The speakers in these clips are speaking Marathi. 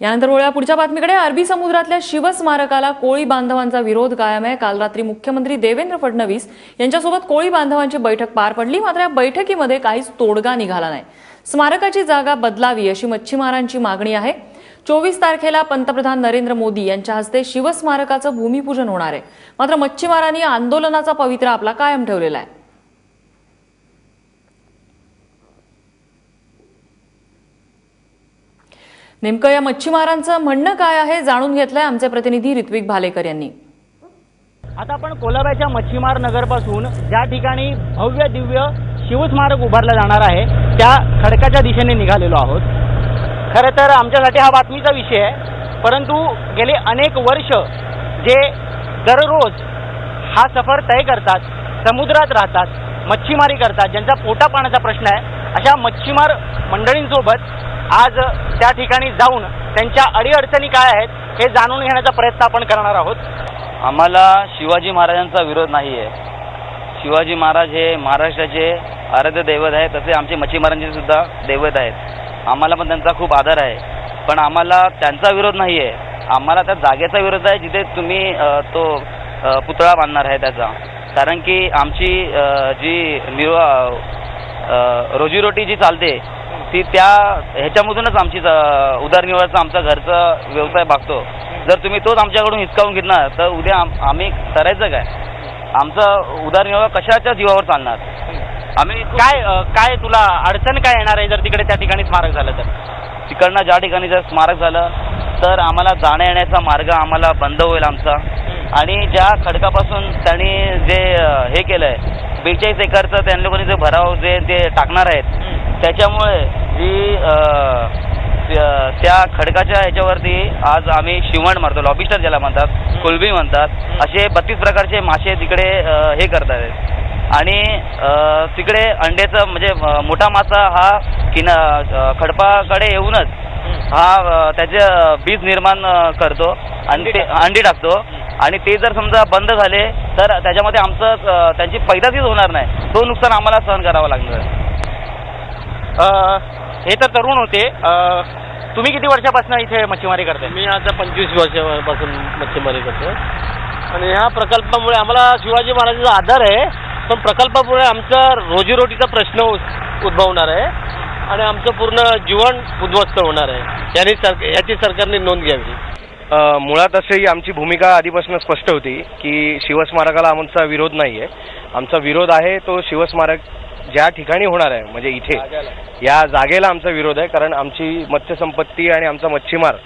यानंतर वळूया पुढच्या बातमीकडे. अरबी समुद्रातल्या शिवस्मारकाला कोळी बांधवांचा विरोध कायम आहे. काल रात्री मुख्यमंत्री देवेंद्र फडणवीस यांच्यासोबत कोळी बांधवांची बैठक पार पडली. मात्र या बैठकीमध्ये काहीच तोडगा निघाला नाही. स्मारकाची जागा बदलावी अशी मच्छीमारांची मागणी आहे. चोवीस तारखेला पंतप्रधान नरेंद्र मोदी यांच्या हस्ते शिवस्मारकाचं भूमिपूजन होणार आहे. मात्र मच्छीमारांनी आंदोलनाचा पवित्रा आपला कायम ठेवलेला आहे. नेमकं या मच्छीमारांचं म्हणणं काय आहे जाणून घेतलंय आमचे प्रतिनिधी ऋत्विक भालेकर यांनी. आता आपण कोलाब्याच्या मच्छीमार नगरपासून ज्या ठिकाणी भव्य दिव्य शिवस्मारक उभारला जाणार आहे त्या खडकाच्या दिशेने निघालेलो आहोत. खरं तर आमच्यासाठी हा बातमीचा विषय आहे परंतु गेले अनेक वर्ष जे दररोज हा सफर तय करतात समुद्रात राहतात मच्छीमारी करतात ज्यांचा पोटा पाण्याचा प्रश्न आहे अशा मच्छीमार मंडळींसोबत आज त्या ठिकाणी जाऊन त्यांच्या अडीअडचणी काय आहेत हे जाणून घेण्याचा प्रयत्न आपण करणार आहोत. आम्हाला शिवाजी महाराजांचा विरोध नाही आहे शिवाजी महाराज हे महाराष्ट्राचे आराध्य दैवत आहे तसे आमचे मच्छीमारांचे सुद्धा दैवत आहेत. आम्हाला पण त्यांचा खूप आदर आहे. पण आम्हाला त्यांचा विरोध नाही आहे आम्हाला त्या जागेचा विरोध आहे जिथे तुम्ही तो पुतळा बांधणार आहे त्याचा. कारण की आमची जी निर्वा रोजीरोटी जी चालते ती त्या ह्याच्यामधूनच आमची उदरनिर्वाहाचा आमचा घरचा व्यवसाय भागतो. जर तुम्ही तोच आमच्याकडून हिसकावून घेतला तर उद्या आम आम्ही करायचं काय? आमचा उदरनिर्वाह कशाच्या जीवावर चालणार? आम्ही काय काय तुला अडचण काय येणार आहे जर तिकडे त्या ठिकाणी स्मारक झालं तर? तिकडनं ज्या ठिकाणी जर स्मारक झालं तर आम्हाला जाण्या येण्याचा मार्ग आम्हाला बंद होईल आमचा. आणि ज्या खडकापासून त्यांनी जे हे केलं आहे बेचाळीस एकरचं त्या लोकांनी जे भराव जे ते टाकणार आहेत त्याच्यामुळे जी त्या- खडकाच्या ह्याच्यावरती आज आम्ही शिवण मारतो. लॉबिस्टर ज्याला म्हणतात कुलबी म्हणतात. असे बत्तीस प्रकारचे मासे तिकडे हे करतात. आहेत आणि तिकडे अंड्याचं म्हणजे मोठा मासा हा किना खडपाकडे येऊनच हा त्याचे बीज निर्माण करतो. आणि ते अंडी टाकतो. आणि ते जर समजा बंद झाले तर त्याच्यामध्ये आमचं त्यांची पैदाशीच होणार नाही. तो नुकसान आम्हाला सहन करावं लागणार. हे तर तरुण होते. तुम्ही किती वर्षापासून इथे मच्छीमारी करताय? मी आता पंचवीस वर्षापासून मच्छीमारी करतो आणि ह्या प्रकल्पामुळे आम्हाला शिवाजी महाराजांचा आधार आहे पण प्रकल्पामुळे आमचा रोजीरोटीचा प्रश्न उद- उद्भवणार आहे. आणि आमचं पूर्ण जीवन उद्ध्वस्त होणार आहे. याने सर याची सरकारने नोंद घ्यावी. मुळात अशी आमची भूमिका आधीपासून स्पष्ट होती की शिवस्मारकाला आमचा विरोध नाही आहे आमचा विरोध आहे तो शिवस्मारक ज्या ठिकाणी होणार आहे म्हणजे इथे या जागेला आमचा विरोध आहे कारण आमची मत्स्यसंपत्ती आणि आमचा मच्छीमार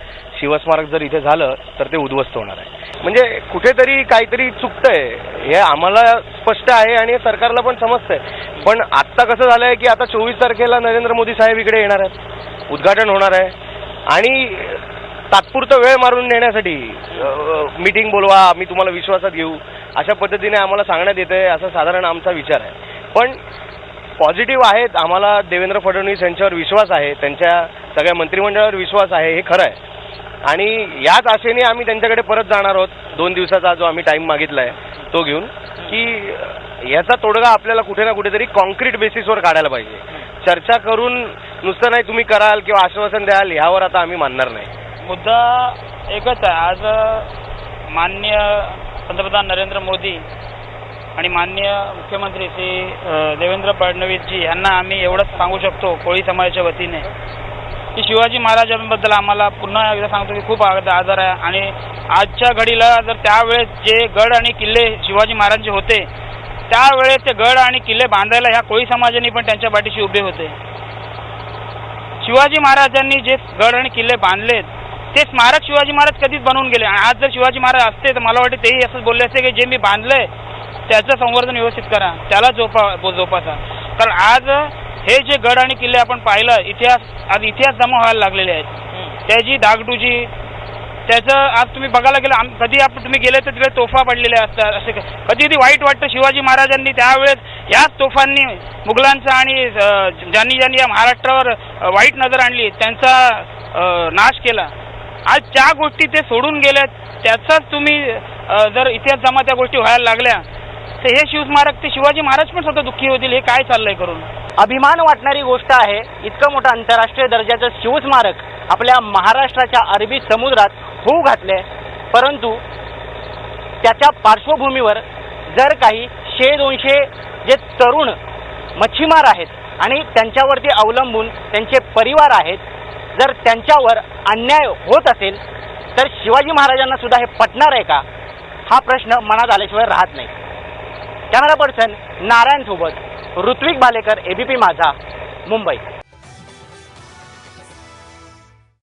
शिवस्मारक जर इथे झालं तर ते उद्ध्वस्त होणार आहे. म्हणजे कुठेतरी काहीतरी चुकतंय हे आम्हाला स्पष्ट आहे आणि सरकारला पण समजतंय. पण आत्ता कसं झालं आहे की आता चोवीस तारखेला नरेंद्र मोदी साहेब इकडे येणार आहेत उद्घाटन होणार आहे. आणि तात्पुरतं वेळ मारून नेण्यासाठी मीटिंग बोलवा मी तुम्हाला विश्वासात घेऊ. अशा पद्धतीने आम्हाला सांगण्यात येतं असा साधारण आमचा विचार आहे. पण पॉझिटिव्ह आहेत आम्हाला देवेंद्र फडणवीस यांच्यावर विश्वास आहे त्यांच्या सगळ्या मंत्रिमंडळावर विश्वास आहे हे खरं आहे. आणि याच आशेने आम्ही त्यांच्याकडे परत जाणार आहोत दोन दिवसाचा जो आम्ही टाईम मागितला आहे तो घेऊन की याचा तोडगा आपल्याला कुठे ना कुठेतरी कॉन्क्रीट बेसिसवर काढायला पाहिजे. चर्चा करून नुसतं नाही तुम्ही कराल किंवा आश्वासन द्याल ह्यावर आता आम्ही मानणार नाही. मुद्दा एकच आहे. आज माननीय पंतप्रधान नरेंद्र मोदी आणि माननीय मुख्यमंत्री श्री देवेंद्र फडणवीसजी यांना आम्ही एवढंच सांगू शकतो कोळी समाजाच्या वतीने की शिवाजी महाराजांबद्दल आम्हाला पुन्हा एकदा सांगतो की खूप आदर आहे. आणि आजच्या घडीला जर त्यावेळेस जे गड आणि किल्ले शिवाजी महाराजांचे होते त्यावेळेस ते गड आणि किल्ले बांधायला ह्या कोळी समाजाने पण त्यांच्या पाठीशी उभे होते. शिवाजी महाराजांनी जे गड आणि किल्ले बांधलेत ते स्मारक शिवाजी महाराज कधीच बनवून गेले. आणि आज जर शिवाजी महाराज असते तर मला वाटते तेही असंच बोलले असते की जे मी बांधलंय त्याचं संवर्धन व्यवस्थित करा. त्याला जोपा जोपासा. कारण आज हे जे गड आणि किल्ले आपण पाहिलं इतिहास आज इतिहास जमा व्हायला लागलेले आहेत. त्याची दागडुजी त्याचं आज तुम्ही बघायला गेलं आम- कधी आपण तुम्ही गेले तर तिकडे तोफा पडलेल्या असतात असे कधी कधी वाईट वाटतं शिवाजी महाराजांनी त्यावेळेस याच तोफांनी मुघलांचा आणि ज्यांनी ज्यांनी या महाराष्ट्रावर वाईट नजर आणली त्यांचा नाश केला. आज ज्या गोष्टी ते सोडून गेल्यात त्याचाच तुम्ही जर इतिहास जमा त्या गोष्टी व्हायला लागल्या तर हे शिवस्मारक ते शिवाजी महाराज पण स्वतः दुःखी होतील हे काय चाललंय करून? अभिमान वाटणारी गोष्ट आहे इतकं मोठं आंतरराष्ट्रीय दर्जाचं शिवस्मारक आपल्या महाराष्ट्राच्या अरबी समुद्रात होऊ घातले परंतु त्याच्या पार्श्वभूमीवर जर काही शे दोनशे जे तरुण मच्छीमार आहेत आणि त्यांच्यावरती अवलंबून त्यांचे परिवार आहेत जर त्यांच्यावर अन्याय होत असेल तर शिवाजी महाराजांना सुद्धा हे पटणार आहे का? हा प्रश्न मनात आल्याशिवाय राहत नाही. कॅमेरा पर्सन नारायण सोबत ऋत्विक भालेकर एबीपी माझा मुंबई.